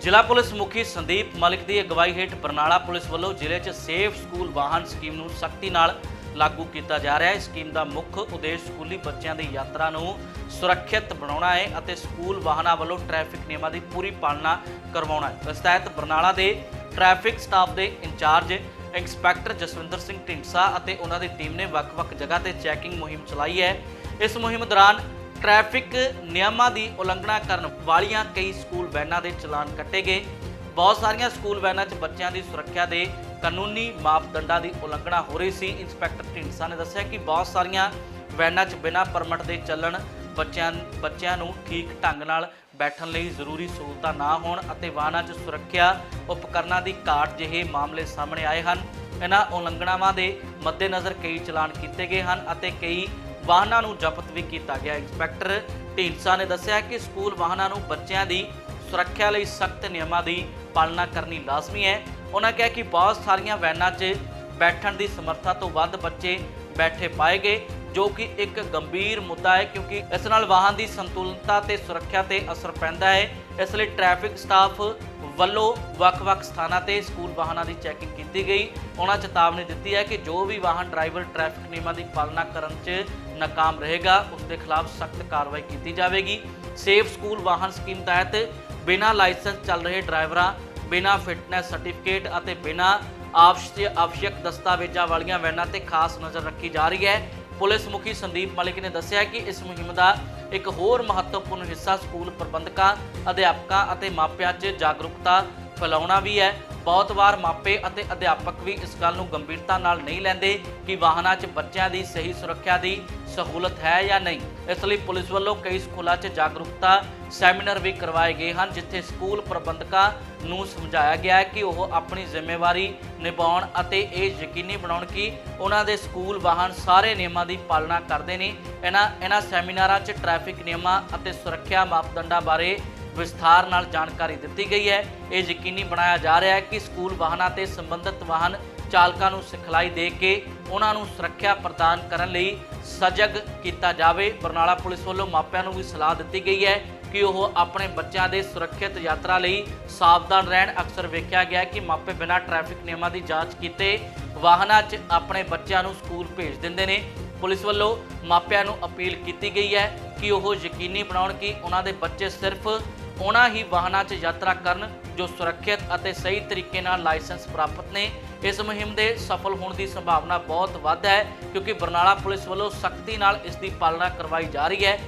ਜ਼ਿਲ੍ਹਾ ਪੁਲਿਸ ਮੁਖੀ ਸੰਦੀਪ ਮਲਿਕ ਦੀ ਅਗਵਾਈ ਹੇਠ ਬਰਨਾਲਾ ਪੁਲਿਸ ਵੱਲੋਂ ਜ਼ਿਲ੍ਹੇ 'ਚ ਸੇਫ ਸਕੂਲ ਵਾਹਨ ਸਕੀਮ ਨੂੰ ਸਖਤੀ ਨਾਲ ਲਾਗੂ ਕੀਤਾ ਜਾ ਰਿਹਾ ਹੈ। ਇਸ ਸਕੀਮ ਦਾ ਮੁੱਖ ਉਦੇਸ਼ ਸਕੂਲੀ ਬੱਚਿਆਂ ਦੀ ਯਾਤਰਾ ਨੂੰ ਸੁਰੱਖਿਅਤ ਬਣਾਉਣਾ ਹੈ ਅਤੇ ਸਕੂਲ ਵਾਹਨਾਂ ਵੱਲੋਂ ਟ੍ਰੈਫਿਕ ਨਿਯਮਾਂ ਦੀ ਪੂਰੀ ਪਾਲਣਾ ਕਰਵਾਉਣਾ ਹੈ। ਇਸ ਤਹਿਤ ਬਰਨਾਲਾ ਦੇ ਟ੍ਰੈਫਿਕ ਸਟਾਫ ਦੇ ਇੰਚਾਰਜ ਇੰਸਪੈਕਟਰ ਜਸਵਿੰਦਰ ਸਿੰਘ ਢਿੰਡਸਾ ਅਤੇ ਉਹਨਾਂ ਦੀ ਟੀਮ ਨੇ ਵੱਖ-ਵੱਖ ਜਗ੍ਹਾ ਤੇ ਚੈਕਿੰਗ ਮੁਹਿੰਮ ਚਲਾਈ ਹੈ। ਇਸ ਮੁਹਿੰਮ ਦੌਰਾਨ ਟ੍ਰੈਫਿਕ ਨਿਯਮਾਂ ਦੀ ਉਲੰਘਣਾ ਕਰਨ ਵਾਲੀਆਂ ਕਈ ਸਕੂਲ ਵੈਨਾਂ ਦੇ ਚਲਾਨ ਕੱਟੇ ਗਏ। ਬਹੁਤ ਸਾਰੀਆਂ ਸਕੂਲ ਵੈਨਾਂ 'ਚ ਬੱਚਿਆਂ ਦੀ ਸੁਰੱਖਿਆ ਦੇ ਕਾਨੂੰਨੀ ਮਾਪਦੰਡਾਂ ਦੀ ਉਲੰਘਣਾ ਹੋ ਰਹੀ ਸੀ। ਇੰਸਪੈਕਟਰ ਢਿੰਡਸਾ ਨੇ ਦੱਸਿਆ ਕਿ ਬਹੁਤ ਸਾਰੀਆਂ ਵੈਨਾਂ 'ਚ ਬਿਨਾਂ ਪਰਮਿਟ ਦੇ ਚੱਲਣ ਬੱਚਿਆਂ ਬੱਚਿਆਂ ਨੂੰ ਠੀਕ ਢੰਗ ਨਾਲ ਬੈਠਣ ਲਈ ਜ਼ਰੂਰੀ ਸਹੂਲਤਾਂ ਨਾ ਹੋਣ ਅਤੇ ਵਾਹਨਾਂ 'ਚ ਸੁਰੱਖਿਆ ਉਪਕਰਨਾਂ ਦੀ ਘਾਟ ਜਿਹੇ ਮਾਮਲੇ ਸਾਹਮਣੇ ਆਏ ਹਨ। ਇਹਨਾਂ ਉਲੰਘਣਾਵਾਂ ਦੇ ਮੱਦੇਨਜ਼ਰ ਕਈ ਚਲਾਨ ਕੀਤੇ ਗਏ ਹਨ ਅਤੇ ਕਈ ਵਾਹਨਾਂ ਨੂੰ ਜ਼ਬਤ ਵੀ ਕੀਤਾ ਗਿਆ। ਇੰਸਪੈਕਟਰ ਢੀਂਡਸਾ ਨੇ ਦੱਸਿਆ ਕਿ ਸਕੂਲ ਵਾਹਨਾਂ ਨੂੰ ਬੱਚਿਆਂ ਦੀ ਸੁਰੱਖਿਆ ਲਈ ਸਖਤ ਨਿਯਮਾਂ ਦੀ ਪਾਲਣਾ ਕਰਨੀ ਲਾਜ਼ਮੀ ਹੈ। ਉਹਨਾਂ ਕਿਹਾ ਕਿ ਬਹੁਤ ਸਾਰੀਆਂ ਵੈਨਾਂ 'ਚ ਬੈਠਣ ਦੀ ਸਮਰੱਥਾ ਤੋਂ ਵੱਧ ਬੱਚੇ ਬੈਠੇ ਪਾਏ ਗਏ। ਜੋ ਕਿ ਇੱਕ ਗੰਭੀਰ ਮੁੱਦਾ ਹੈ ਕਿਉਂਕਿ ਇਸ ਨਾਲ ਵਾਹਨ ਦੀ ਸੰਤੁਲਨਤਾ ਤੇ ਸੁਰੱਖਿਆ ਤੇ ਅਸਰ ਪੈਂਦਾ ਹੈ। ਇਸ ਲਈ ਟ੍ਰੈਫਿਕ ਸਟਾਫ ਵੱਲੋਂ ਵੱਖ-ਵੱਖ ਸਥਾਨਾਂ ਤੇ ਸਕੂਲ ਵਾਹਨਾਂ ਦੀ ਚੈਕਿੰਗ ਕੀਤੀ ਗਈ। ਉਹਨਾਂ ਚੇਤਾਵਨੀ ਦਿੱਤੀ ਹੈ ਕਿ ਜੋ ਵੀ ਵਾਹਨ ਡਰਾਈਵਰ ਟ੍ਰੈਫਿਕ ਨਿਯਮਾਂ ਦੀ ਪਾਲਣਾ ਕਰਨ 'ਚ ਨਾਕਾਮ ਰਹੇਗਾ, ਉਸ ਦੇ ਖਿਲਾਫ ਸਖਤ ਕਾਰਵਾਈ ਕੀਤੀ ਜਾਵੇਗੀ। ਸੇਫ ਸਕੂਲ ਵਾਹਨ ਸਕੀਮ ਤਹਿਤ ਬਿਨਾਂ ਲਾਇਸੈਂਸ ਚੱਲ ਰਹੇ ਡਰਾਈਵਰਾਂ, ਬਿਨਾਂ ਫਿਟਨੈਸ ਸਰਟੀਫਿਕੇਟ ਅਤੇ ਬਿਨਾਂ ਆਵਸ਼ਯ ਆਵਸ਼ਯਕ ਦਸਤਾਵੇਜ਼ਾਂ ਵਾਲੀਆਂ ਵੈਨਾਂ ਤੇ ਖਾਸ ਨਜ਼ਰ ਰੱਖੀ ਜਾ ਰਹੀ ਹੈ। ਪੁਲਿਸ ਮੁਖੀ ਸੰਦੀਪ ਮਲਿਕ ਨੇ ਦੱਸਿਆ ਕਿ ਇਸ ਮੁਹਿੰਮ ਦਾ ਇੱਕ ਹੋਰ ਮਹੱਤਵਪੂਰਨ ਹਿੱਸਾ ਸਕੂਲ ਪ੍ਰਬੰਧਕਾਂ, ਅਧਿਆਪਕਾਂ ਅਤੇ ਮਾਪਿਆਂ 'ਚ ਜਾਗਰੂਕਤਾ ਫੈਲਾਉਣਾ ਵੀ ਹੈ। ਬਹੁਤ ਵਾਰ ਮਾਪੇ ਅਤੇ ਅਧਿਆਪਕ ਵੀ ਇਸ ਗੱਲ ਨੂੰ ਗੰਭੀਰਤਾ ਨਾਲ ਨਹੀਂ ਲੈਂਦੇ ਕਿ ਵਾਹਨਾਂ 'ਚ ਬੱਚਿਆਂ ਦੀ ਸਹੀ ਸੁਰੱਖਿਆ ਦੀ ਸਹੂਲਤ ਹੈ ਜਾਂ ਨਹੀਂ? ਇਸ ਲਈ ਪੁਲਿਸ ਵੱਲੋਂ ਕਈ ਸਕੂਲਾਂ 'ਚ ਜਾਗਰੂਕਤਾ ਸੈਮੀਨਾਰ ਵੀ ਕਰਵਾਏ ਗਏ ਹਨ, ਜਿੱਥੇ ਸਕੂਲ ਪ੍ਰਬੰਧਕਾਂ ਨੂੰ ਸਮਝਾਇਆ ਗਿਆ ਹੈ ਕਿ ਉਹ ਆਪਣੀ ਜ਼ਿੰਮੇਵਾਰੀ ਨਿਭਾਉਣ ਅਤੇ ਇਹ ਯਕੀਨੀ ਬਣਾਉਣ ਕਿ ਉਹਨਾਂ ਦੇ ਸਕੂਲ ਵਾਹਨ ਸਾਰੇ ਨਿਯਮਾਂ ਦੀ ਪਾਲਣਾ ਕਰਦੇ ਨੇ। ਇਹਨਾਂ ਇਹਨਾਂ ਸੈਮੀਨਾਰਾਂ 'ਚ ਟ੍ਰੈਫਿਕ ਨਿਯਮਾਂ ਅਤੇ ਸੁਰੱਖਿਆ ਮਾਪਦੰਡਾਂ ਬਾਰੇ ਵਿਸਥਾਰ ਨਾਲ ਜਾਣਕਾਰੀ ਦਿੱਤੀ ਗਈ ਹੈ। ਇਹ ਯਕੀਨੀ ਬਣਾਇਆ ਜਾ ਰਿਹਾ ਹੈ ਕਿ ਸਕੂਲ ਵਾਹਨਾਂ ਤੇ ਸੰਬੰਧਿਤ ਵਾਹਨ ਚਾਲਕਾਂ ਨੂੰ ਸਿਖਲਾਈ ਦੇ ਕੇ ਉਹਨਾਂ ਨੂੰ ਸੁਰੱਖਿਆ ਪ੍ਰਦਾਨ ਕਰਨ ਲਈ ਸਜਗ ਕੀਤਾ ਜਾਵੇ। ਬਰਨਾਲਾ ਪੁਲਿਸ ਵੱਲੋਂ ਮਾਪਿਆਂ ਨੂੰ ਵੀ ਸਲਾਹ ਦਿੱਤੀ ਗਈ ਹੈ ਕਿ ਉਹ ਆਪਣੇ ਬੱਚਿਆਂ ਦੇ ਸੁਰੱਖਿਅਤ ਯਾਤਰਾ ਲਈ ਸਾਵਧਾਨ ਰਹਿਣ। ਅਕਸਰ ਵੇਖਿਆ ਗਿਆ ਕਿ ਮਾਪੇ ਬਿਨਾਂ ਟ੍ਰੈਫਿਕ ਨਿਯਮਾਂ ਦੀ ਜਾਂਚ ਕੀਤੇ ਵਾਹਨਾਂ 'ਚ ਆਪਣੇ ਬੱਚਿਆਂ ਨੂੰ ਸਕੂਲ ਭੇਜ ਦਿੰਦੇ ਨੇ। ਪੁਲਿਸ ਵੱਲੋਂ ਮਾਪਿਆਂ ਨੂੰ ਅਪੀਲ ਕੀਤੀ ਗਈ ਹੈ ਕਿ ਉਹ ਯਕੀਨੀ ਬਣਾਉਣ ਕਿ ਉਹਨਾਂ ਦੇ ਬੱਚੇ ਸਿਰਫ ਉਹਨਾਂ ਹੀ ਵਾਹਨਾਂ 'ਚ ਯਾਤਰਾ ਕਰਨ ਜੋ ਸੁਰੱਖਿਅਤ ਅਤੇ ਸਹੀ ਤਰੀਕੇ ਨਾਲ ਲਾਇਸੈਂਸ ਪ੍ਰਾਪਤ ਨੇ। ਇਸ ਮੁਹਿੰਮ ਦੇ ਸਫਲ ਹੋਣ ਦੀ ਸੰਭਾਵਨਾ ਬਹੁਤ ਵੱਧ ਹੈ ਕਿਉਂਕਿ ਬਰਨਾਲਾ ਪੁਲਿਸ ਵੱਲੋਂ ਸਖਤੀ ਨਾਲ ਇਸ ਦੀ ਪਾਲਣਾ ਕਰਵਾਈ ਜਾ ਰਹੀ ਹੈ।